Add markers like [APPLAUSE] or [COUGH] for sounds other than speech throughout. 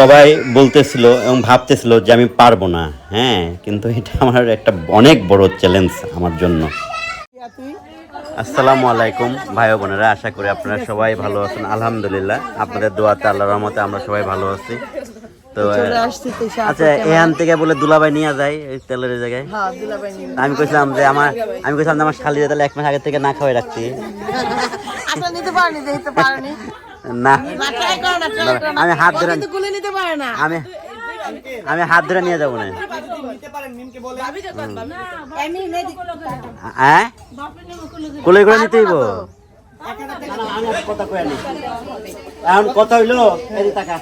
সবাই বলতেছিল এবং ভাবতেছিল যে আমি পারব না। হ্যাঁ কিন্তু এটা আমার একটা অনেক বড় চ্যালেঞ্জ আমার জন্য। আসসালামু আলাইকুম ভাই বোনেরা আশা করি আপনারা সবাই ভালো আছেন আলহামদুলিল্লাহ। আপনাদের দোয়াতে আল্লাহ রহমতে আমরা সবাই ভালো আছি। তো আচ্ছা এখান থেকে বলে দুলাভাই নিয়ে যায় এই তেলের জায়গায়। হ্যাঁ আমি কইছিলাম যে আমার আমি কইছিলাম যে আমার শালিরে তাহলে এক মাস আগে থেকে না খাওয়াই রাখছি। নিতে পারেনি দেখতে পারেনি। [LAUGHS] না। আমি হাত ধরে গুলে নিতে পারে না। আমি আমি হাত ধরে নিয়ে যাব না। হ্যাঁ? কোলে করে নিতে হইব? এখন কথা হইল টাকা।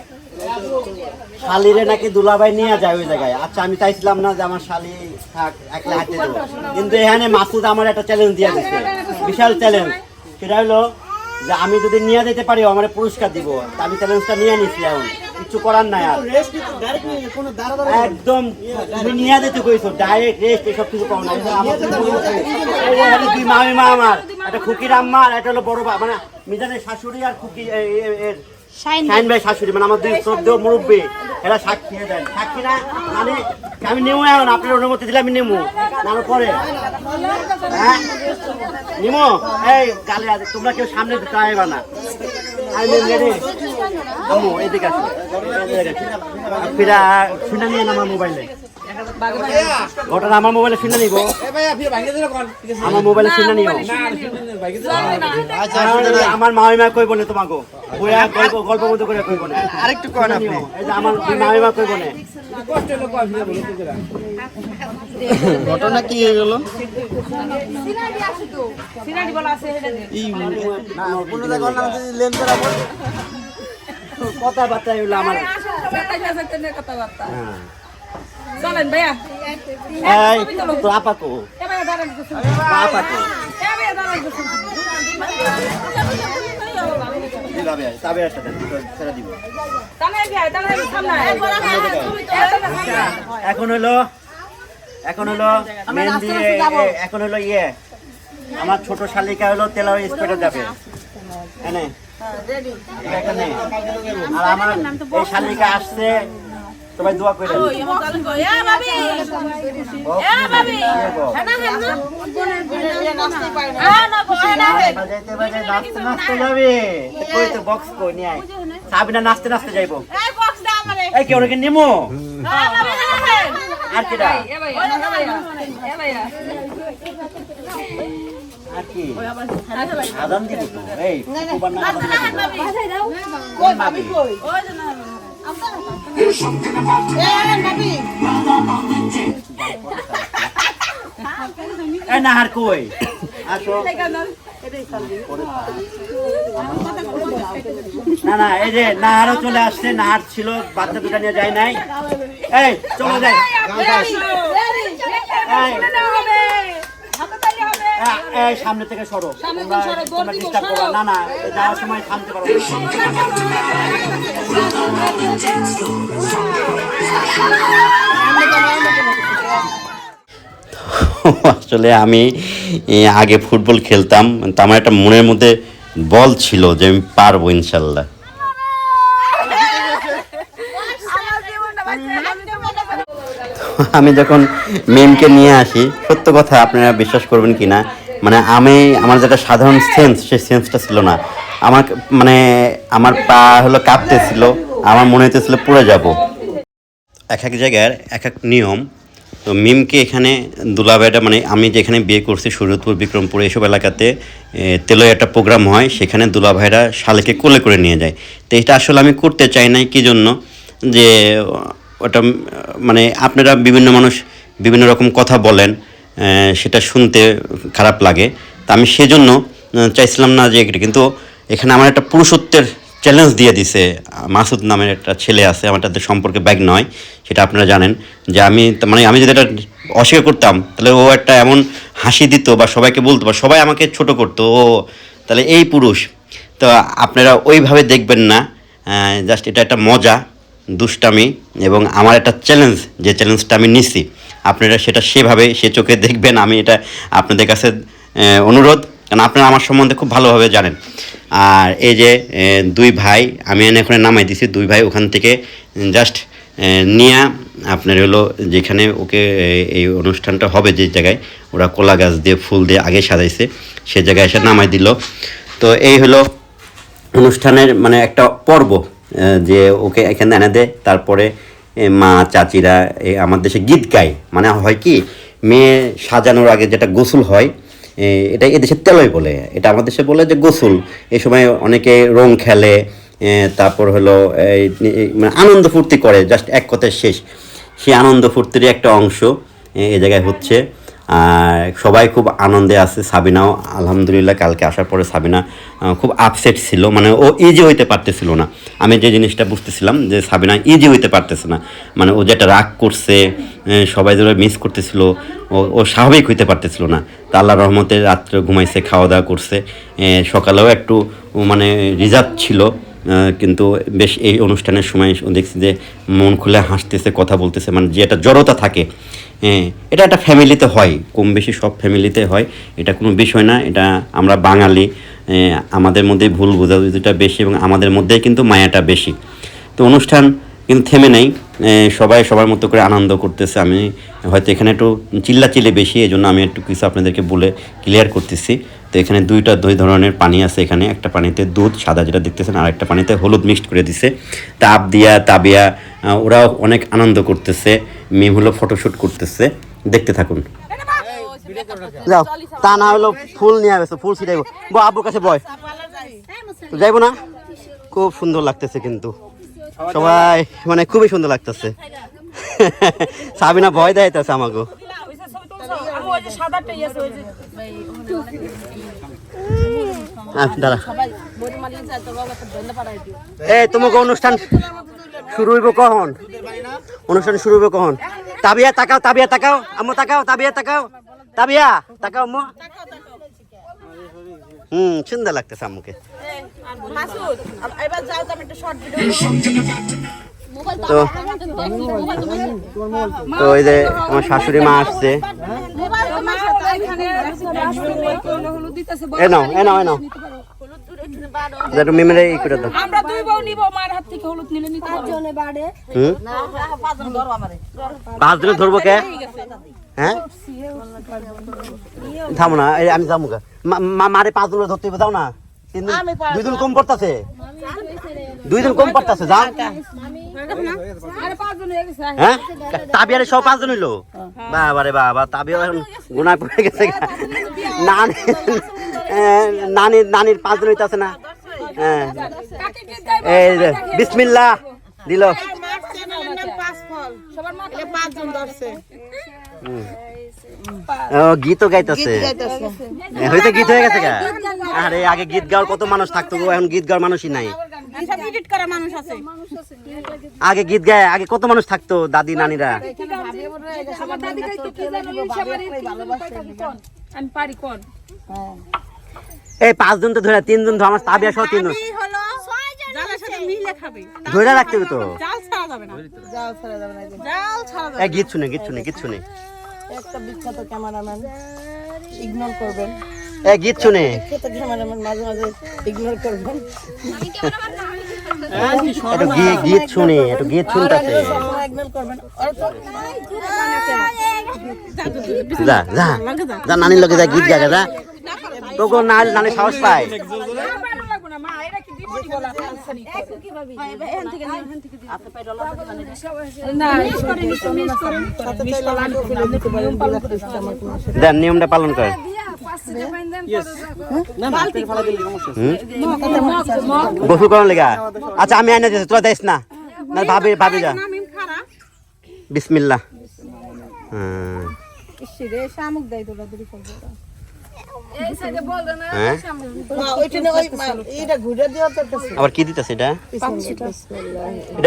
শালিরে নাকি দুলাভাই নিয়ে যায় ওই জায়গায়। আচ্ছা আমি চাইছিলাম না যে আমার শালি থাক একলা হাঁটতে দেবো কিন্তু এখানে মাসুদ আমার একটা চ্যালেঞ্জ দিয়ে দিচ্ছে বিশাল চ্যালেঞ্জ সেটা হলো যে আমি যদি নিয়ে যেতে পারি আমার পুরস্কার দিব। আমি চ্যালেঞ্জটা নিয়ে নিছি এখন। কিছু করার নাই আর। একদম তুমি নিয়ে যেতে কইছো ডাইরেক্ট রেস্ট এসব কিছু কম না দুই মামি মা আমার একটা খুকির আম্মা আর একটা হলো বড় মানে মিজানের শাশুড়ি আর খুকি এর শাইন ভাই। শাশুড়ি মানে আমার দুই শ্রদ্ধেয় মুরব্বী এরা সাক্ষী দেন। সাক্ষী না মানে আমি নেব এখন আপনার অনুমতি দিলে আমি নেব নামার পরে। হ্যাঁ? নিমো এই গালে তোমরা কেউ সামনে দিতে আইবা না। আমি রেডি আম্মু এদিকে আসো। ফিরা শুনে নিয়ে আমার মোবাইলে। ঘটনা আমার মোবাইলে শুনে নিব। আমার মোবাইলে শুনে নিও আচ্ছা আমার মামিমা কইব না তোমাকে। বইয়া গল্প গল্প মতো করে কইব না। আরেকটু কোন আপনি? এই যে আমার মামিমা কইব না। ঘটনা কি হয়ে গেল? কথাবার্তা হইল আমার চলেন ভাইয়া। এই তো আপাকো। এ ভাইয়া দাঁড়ান আপাকো। দিলাবে তবে একটা দেন ছেড়ে দিব। দাঁড়ান ভাইয়া দাঁড়ান এখন হলো এখন হলো মেহেন্দি এখন হলো ইয়ে। আমার ছোট শালিকা হলো তেলাও স্পেডে যাবে এনে। আর আমার এই শালিকা আসছে সবাই দোয়া করে নাচতে নাচতে যাবে। কই তো বক্স কই নিয়ে আয়। সাবিনা নাচতে নাচতে যাইবো। এই কি নিমো? আর আর কি? আদান দিব। তো এই নাহার কই? না না, এই যে নাহারও চলে আসছে, নাহার ছিল, বাচ্চা দুটা নিয়ে যায় নাই। এই, চলে এই সামনে থেকে সরো। তোমরা ডিস্টার্ব করো। না না, যাওয়ার সময় থামতে পারো। আসলে আমি আগে ফুটবল খেলতাম, তো আমার একটা মনের মধ্যে বল ছিল যে আমি পারব ইনশাল্লাহ। আমি যখন মেমকে নিয়ে আসি, সত্য কথা আপনারা বিশ্বাস করবেন কি না মানে আমি, আমার যেটা সাধারণ সেন্স সেই সেন্সটা ছিল না। আমার মানে আমার পা হলো কাঁপতেছিল আমার মনে হইতেছিল পড়ে যাব। এক এক জায়গার এক এক নিয়ম। তো মিমকে এখানে দুলাবাইটা মানে আমি যেখানে বিয়ে করছি সুরতপুর বিক্রমপুর এইসব এলাকাতে এ, তেলয় একটা প্রোগ্রাম হয় সেখানে দুলাভাইরা শালেকে কোলে করে নিয়ে যায়। তো এটা আসলে আমি করতে চাই নাই কি জন্য? যে ওটা মানে আপনারা বিভিন্ন মানুষ বিভিন্ন রকম কথা বলেন সেটা শুনতে খারাপ লাগে। তা আমি সেজন্য চাইছিলাম না যে কিন্তু এখানে আমার একটা পুরুষত্বের চ্যালেঞ্জ দিয়ে দিছে, মাসুদ নামের একটা ছেলে আছে, আমার তাদের সম্পর্কে ব্যাগ নয়, সেটা আপনারা জানেন, যে আমি মানে আমি যদি এটা অস্বীকার করতাম, তাহলে ও একটা এমন হাসি দিত বা সবাইকে বলতো বা সবাই আমাকে ছোট করতো, ও, তাহলে এই পুরুষ, তো আপনারা ওইভাবে দেখবেন না জাস্ট এটা একটা মজা, দুষ্টামি, এবং আমার একটা চ্যালেঞ্জ যে চ্যালেঞ্জটা আমি নিছি, আপনারা সেটা সেভাবে, সে চোখে দেখবেন, আমি এটা আপনাদের কাছে অনুরোধ। কারণ আপনারা আমার সম্বন্ধে খুব ভালোভাবে জানেন। আর এই যে দুই ভাই, আমি এনে এখানে নামাই দিছি, দুই ভাই ওখান থেকে জাস্ট নিয়ে, আপনার হলো যেখানে ওকে এই অনুষ্ঠানটা হবে যে জায়গায়, ওরা কলা গাছ দিয়ে, ফুল দিয়ে আগে সাজাইছে, সে জায়গায় এসে নামাই দিল। তো এই হলো অনুষ্ঠানের মানে একটা পর্ব যে ওকে এখানে এনে দেয়, তারপরে মা, চাচিরা আমার দেশে গীত গায়। মানে হয় কি, মেয়ে সাজানোর আগে যেটা গোসল হয় এটা এদেশে তেলই বলে। এটা আমাদের দেশে বলে যে গোসল। এই সময় অনেকে রং খেলে তারপর হলো মানে আনন্দ ফুর্তি করে, জাস্ট এক কথায় শেষ। সেই আনন্দ ফুর্তির একটা অংশ এ জায়গায় হচ্ছে। আর সবাই খুব আনন্দে আছে সাবিনাও। আলহামদুলিল্লাহ, কালকে আসার পরে সাবিনা খুব আপসেট ছিল। মানে ও ইজি হইতে পারতেছিল না। আমি যে জিনিসটা বুঝতেছিলাম যে সাবিনা ইজি হইতে পারতেছে না। মানে ও যেটা রাগ করছে সবাই যেটা মিস করতেছিল, ও ও স্বাভাবিক হইতে পারতেছিল না। তা আল্লাহ রহমতে রাত্রে ঘুমাইছে খাওয়া দাওয়া করছে সকালেও একটু মানে রিজার্ভ ছিল। কিন্তু বেশ এই অনুষ্ঠানের সময় দেখছি যে মন খুলে হাসতেছে, কথা বলতেছে। মানে যে একটা জড়তা থাকে। হ্যাঁ এটা একটা ফ্যামিলিতে হয়, কম বেশি সব ফ্যামিলিতে হয়, এটা কোনো বিষয় না, এটা আমরা বাঙালি আমাদের মধ্যে ভুল বোঝাবুঝিটা বেশি এবং আমাদের মধ্যেই কিন্তু মায়াটা বেশি। তো অনুষ্ঠান কিন্তু থেমে নেই সবাই সবার মতো করে আনন্দ করতেছে, আমি হয়তো এখানে একটু চিল্লাচিল্লি বেশি এই জন্য আমি একটু কিছু আপনাদেরকে বলে ক্লিয়ার করতেছি। তো এখানে দুইটা, দুই ধরনের পানি আছে এখানে, একটা পানিতে দুধ, সাদা যেটা দেখতেছেন আর একটা পানিতে হলুদ মিক্সড করে দিছে। তাপ দিয়া, তাবিয়া ওরাও অনেক আনন্দ করতেছে। মেয়েগুলো হলো ফটোশ্যুট করতেছে। দেখতে থাকুন। যাও, তা না হলো ফুল নিয়ে আসবে ফুল ছিটাইব। বা আব্বুর কাছে বয়। যাইবো না? খুব সুন্দর লাগতেছে কিন্তু। সবাই মানে খুবই সুন্দর লাগতেছে। সাবিনা ভয় দেখাইতেছে আমাকে আমি ওই যে সাদাটা ইয়েছে ওই যে এই তোমাকে অনুষ্ঠান শুরু হইব কখন? অনুষ্ঠান শুরু হইব কখন? তাবিয়া তাকাও তাবিয়া তাকাও। আম্মু তাকাও তাবিয়া তাকাও। তাবিয়া তাকাও আম্মু। হুম সুন্দর লাগতেছে আম্মুকে। মাসুদ এবার যাও তো আমি একটা শর্ট ভিডিও তো তো ওই যে আমার শাশুড়ি মা আসছে। হলুদ দিতেছে এ নাও এ নাও এ নাও। একটু মিমেরে ই করে দাও। আমরা দুই বউ নিব মার হাত থেকে হলুদ নিলে নিতে পারব হুম? পাঁচ ধরবো কে? হ্যাঁ থামো না এই আমি যাব গা। মা- মারে পাঁচ দিন ধরতে হবে, যাও না। তিন দুই দিন কম পড়তাছে। দুই দিন কম পড়তাছে যাও। জন হয়ে? হ্যাঁ তাবিয়ারে সব পাঁচ দিন হইল বাবা রে বাবা তাবিয়া গুনায় পড়ে গেছে নানি নানির নানির হইতাছে না? হ্যাঁ। দিল। পাঁচজন গীতও গাইতেছে। হয়তো গীত হয়ে গেছে আরে, আগে গীত গাওয়ার কত মানুষ থাকতো এখন গীত গাওয়ার মানুষই নাই। আছে। আগে গীত গায় আগে কত মানুষ থাকতো দাদি নানিরা? কইতো কি জানো ইনশাবারি কোন আমি পারি কোন? এই পাঁচ দিন তো ধরে তিন দিন ধরে আমার তাবিয়া সহ তিন দিন এই হলো জালের সাথে মিলে খাবে। ধরে রাখতে হবে তো। জাল ছাড়া যাবে না। জাল ছাড়া যাবে না জাল ছাড়া যাবে এই গীত শুনে গীত শুনে গীত শুনে। একটা বিখ্যাত ক্যামেরাম্যান ইগনোর করবেন। গীত শুনে। একটু গীত শুনে একটু গীত শুনতেছে তো যা যা। যা। নানির লোকে যা গীত গা যা। তোকে নানি সাহস পায়। দেন নিয়মটা পালন করে গোসল করার লেগা? আচ্ছা আমি আইনা দিচ্ছি তোরা দেখ না। না ভাবি ভাবি যা। বিসমিল্লাহ। হ্যাঁ আবার কি দিতেছে এটা?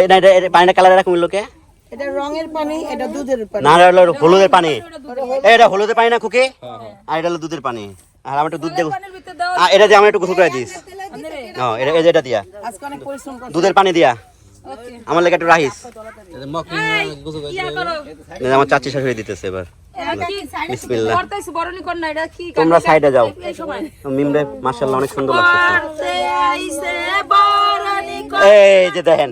এটা এটা এটা পানিটা কালার রাখুন লোকে এটা রঙের পানি এটা দুধের পানি। না এটা হলো হলুদের পানি। এটা হলুদের পানি না খুকি? আর এটা হলো দুধের পানি। আর আমি একটু দুধ দেবো। এটা দিয়ে আমার একটু গোসল করে দিস। এটা যে এটা দিয়া। আজকে অনেক পরিশ্রম করছে। দুধের পানি দিয়া। আমার লেগে একটু যে আমার চাচি শাশুড়ি দিতেছে এবার। বিসমিল্লাহ। করতেছি বরণি কর না এটা কি তোমরা সাইডে যাও। এই সময়। মিমরে মাশাআল্লাহ অনেক সুন্দর লাগছে। এই যে দেখেন।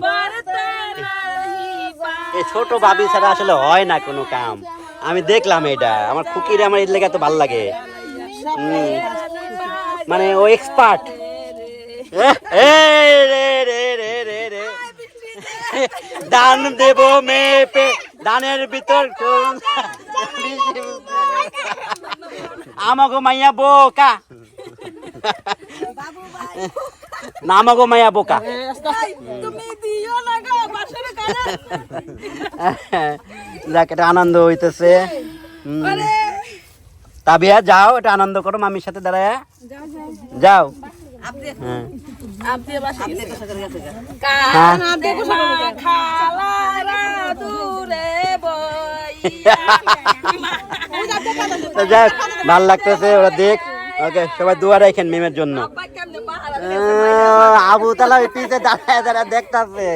এই ছোট ভাবি ছাড়া আসলে হয় না কোনো কাম। আমি দেখলাম এটা। আমার খুকিরে আমার এর লেগে এত ভালো লাগে। মানে ও এক্সপার্ট দান দেব মেপে, দানের ভিতর আমাগো মাইয়া বোকা। না আমাগো মাইয়া বোকা। যাক, এটা আনন্দ হইতেছে। তাবিয়া, যাও, এটা আনন্দ করো, মামির সাথে দাঁড়ায়। যাও। হ্যাঁ। হ্যাঁ। [LAUGHS] যাক ভালো লাগতেছে ওরা দেখ। ওকে সবাই দোয়া রাখেন মেমের জন্য। আবু তালা ওই পিছে দাঁড়ায় দাঁড়ায় দেখতেছে।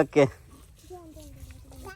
ওকে।